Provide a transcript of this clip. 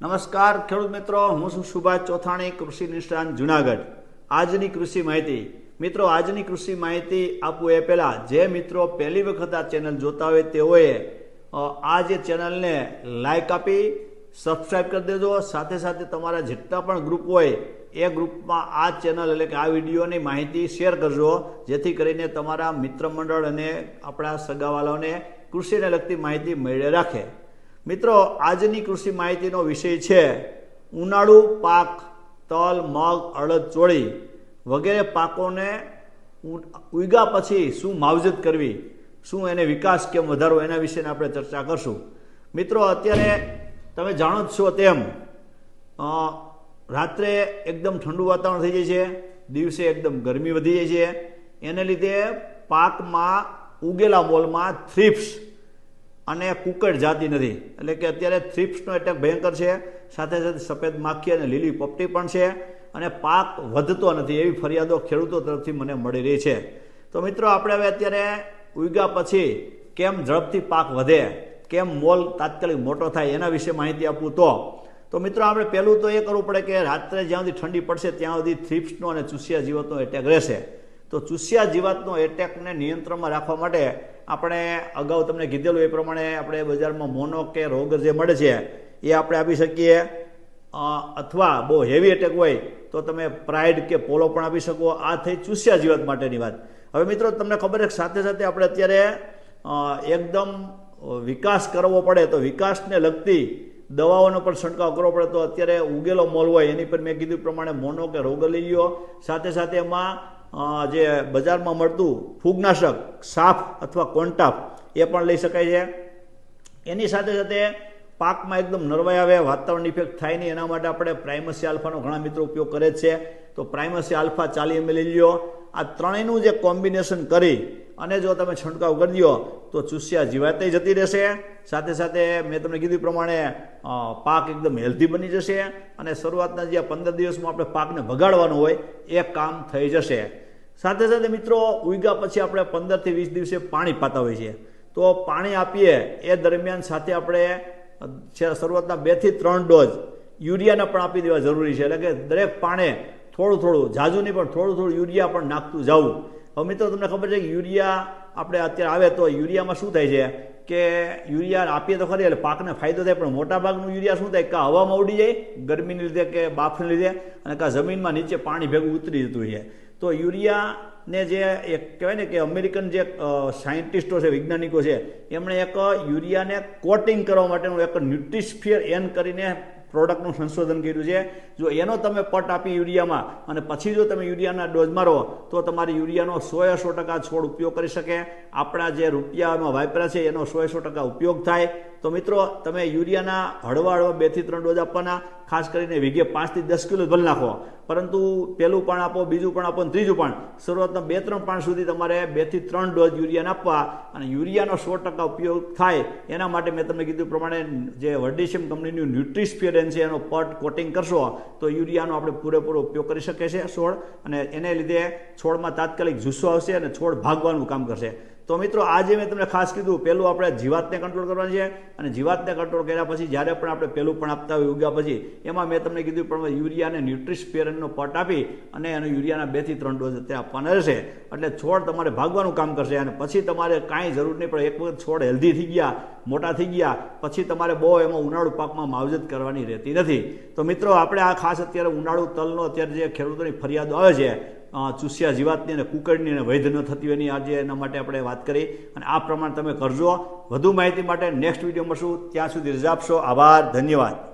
નમસ્કાર ખેડૂત મિત્રો, હું છું સુભાષ ચોથાણી, કૃષિ નિષ્ણાંત જુનાગઢ. આજની કૃષિ માહિતી. મિત્રો, આજની કૃષિ માહિતી આપું એ પહેલાં, જે મિત્રો પહેલી વખત આ ચેનલ જોતા હોય તેઓએ આ જે ચેનલને લાઇક આપી સબસ્ક્રાઈબ કરી દેજો. સાથે સાથે તમારા જેટલા પણ ગ્રુપ હોય, એ ગ્રુપમાં આ ચેનલ એટલે કે આ વિડીયોની માહિતી શેર કરજો, જેથી કરીને તમારા મિત્ર મંડળ અને આપણા સગાવાલાઓને કૃષિને લગતી માહિતી મેળવી રાખે. મિત્રો, આજની કૃષિ માહિતીનો વિષય છે, ઉનાળુ પાક, તલ, મગ, અડદ, ચોળી વગેરે પાકોને ઉગ્યા પછી શું માવજત કરવી, શું એને વિકાસ કેમ વધારવો એના વિશેને આપણે ચર્ચા કરશું. મિત્રો, અત્યારે તમે જાણો જ છો તેમ રાત્રે એકદમ ઠંડુ વાતાવરણ થઈ જાય છે, દિવસે એકદમ ગરમી વધી જાય છે. એને લીધે પાકમાં ઉગેલા મોલમાં થ્રીપ્સ અને કુકડ જાતી નથી. એટલે કે અત્યારે થ્રીપ્સનો એટેક ભયંકર છે, સાથે સાથે સફેદ માખી અને લીલી પોપટી પણ છે, અને પાક વધતો નથી એવી ફરિયાદો ખેડૂતો તરફથી મને મળી રહી છે. તો મિત્રો, આપણે હવે અત્યારે ઉગ્યા પછી કેમ ઝડપથી પાક વધે, કેમ મોલ તાત્કાલિક મોટો થાય એના વિશે માહિતી આપવું તો. તો મિત્રો, આપણે પહેલું તો એ કરવું પડે કે રાત્રે જ્યાં સુધી ઠંડી પડશે ત્યાં સુધી થ્રીપ્સનો અને ચૂસિયા જીવતનો એટેક રહેશે. તો ચૂસિયા જીવાતનો એટેકને નિયંત્રણમાં રાખવા માટે આપણે અગાઉ તમને કીધેલું એ પ્રમાણે આપણે બજારમાં મોનો કે રોગ જે મળે છે, એ આપણે આપી શકીએ. અથવા બહુ હેવી એટેક હોય, તો તમે પ્રાઇડ કે પોલો પણ આપી શકો. આ થઈ ચૂસ્યા જીવાત માટેની વાત. હવે મિત્રો, તમને ખબર છે સાથે સાથે આપણે અત્યારે એકદમ વિકાસ કરવો પડે, તો વિકાસને લગતી દવાઓનો પણ છંટકાવ કરવો પડે. તો અત્યારે ઉગેલો મોલ હોય, એની પર મેં કીધું પ્રમાણે મોનો કે રોગલીઓ સાથે સાથે એમાં જે બજારમાં મળતું ફૂગનાશક, સાફ અથવા કોન્ટાફ, એ પણ લઈ શકાય છે. એની સાથે સાથે પાકમાં એકદમ નરવાઈ આવે, વાતાવરણ ઇફેક્ટ થાય નહીં, એના માટે આપણે પ્રાઇમસી આલ્ફાનો ઘણા મિત્રો ઉપયોગ કરે છે. તો પ્રાઇમસી આલ્ફા ચાલી એમએલ લ્યો. આ ત્રણેયનું જે કોમ્બિનેશન કરી અને જો તમે છંટકાવ કરી દો, તો ચૂસ્યા જીવાતે જતી રહેશે. સાથે સાથે મેં તમને કીધું પ્રમાણે પાક એકદમ હેલ્ધી બની જશે અને શરૂઆતના જે પંદર દિવસમાં આપણે પાકને ભગાડવાનું હોય, એ કામ થઈ જશે. સાથે સાથે મિત્રો ઉગ્યા પછી આપણે પંદરથી વીસ દિવસે પાણી પાતા હોઈએ છીએ. તો પાણી આપીએ, એ દરમિયાન સાથે આપણે છે, શરૂઆતના બેથી ત્રણ ડોઝ યુરિયાના પણ આપી દેવા જરૂરી છે. એટલે કે દરેક પાણે થોડું થોડું નહીં પણ થોડું થોડું યુરિયા પણ નાખતું જવું. હવે મિત્રો, તમને ખબર છે કે યુરિયા આપણે અત્યારે આવે તો યુરિયામાં શું થાય છે? કે યુરિયા આપીએ તો ખરી, એટલે પાકને ફાયદો થાય, પણ મોટા ભાગનું યુરિયા શું થાય? કાં હવામાં ઉડી જાય, ગરમીને લીધે કે બાફને લીધે, અને કાં જમીનમાં નીચે પાણી ભેગું ઉતરી જતું હોય છે. તો યુરિયાને જે એક કહેવાય ને કે અમેરિકન જે સાયન્ટિસ્ટો છે, વૈજ્ઞાનિકો છે, એમણે એક યુરિયાને કોટિંગ કરવા માટેનું એક ન્યુટ્રિસ્ફિયર એન કરીને પ્રોડક્ટનું સંશોધન કર્યું છે. જો એનો તમે પટ આપી યુરિયામાં અને પછી જો તમે યુરિયાના ડોઝ મારો, તો તમારી યુરિયાનો સોએ સો ટકા છોડ ઉપયોગ કરી શકે. આપણા જે રૂપિયામાં વાપરા છે, એનો સોએ સો ટકા ઉપયોગ થાય. તો મિત્રો, તમે યુરિયાના હળવા હળવા બેથી ત્રણ ડોઝ આપવાના, ખાસ કરીને વીઘે પાંચથી દસ કિલો ભલ નાખો. પરંતુ પહેલું પણ આપો, બીજું પણ આપો ત્રીજું પણ. શરૂઆતના બે ત્રણ પાણ સુધી તમારે બેથી ત્રણ ડોઝ યુરિયાને આપવા અને યુરિયાનો સો ટકા ઉપયોગ થાય એના માટે મેં તમને કીધું પ્રમાણે જે વર્ડિશિયમ કંપનીનું ન્યુટ્રિસ્પિયરન છે, એનો પટ કોટિંગ કરશો, તો યુરિયાનો આપણે પૂરેપૂરો ઉપયોગ કરી શકીએ છીએ છોડ અને એને લીધે છોડમાં તાત્કાલિક જુસ્સો આવશે અને છોડ ભાગવાનું કામ કરશે. તો મિત્રો, આજે મેં તમને ખાસ કીધું પહેલું આપણે જીવાતને કંટ્રોલ કરવાની છે અને જીવાતને કંટ્રોલ કર્યા પછી જ્યારે પણ આપણે પહેલું પણ આપતા હોય ઉગ્યા પછી, એમાં મેં તમને કીધું પણ યુરિયા અને ન્યુટ્રિસ્પિયરનનો પટ આપી અને એનો યુરિયાના બેથી ત્રણ ડોઝ અત્યારે આપવાના રહેશે. એટલે છોડ તમારે ભાગવાનું કામ કરશે અને પછી તમારે કાંઈ જરૂર નહીં પડે. એક વખત છોડ હેલ્ધી થઈ ગયા, મોટા થઈ ગયા, પછી તમારે બહુ એમાં ઉનાળુ પાકમાં માવજત કરવાની રહેતી નથી. તો મિત્રો, આપણે આ ખાસ અત્યારે ઉનાળુ તલનો અત્યારે જે ખેડૂતોની ફરિયાદો આવે છે ચૂસ્યા જીવાતની અને કુકડની અને વૈધ ન થતી હોયની આજે એના માટે આપણે વાત કરી અને આ પ્રમાણે તમે કરજો. વધુ માહિતી માટે નેક્સ્ટ વીડિયો મળશું. ત્યાં સુધી રજા આપશો. આભાર. ધન્યવાદ.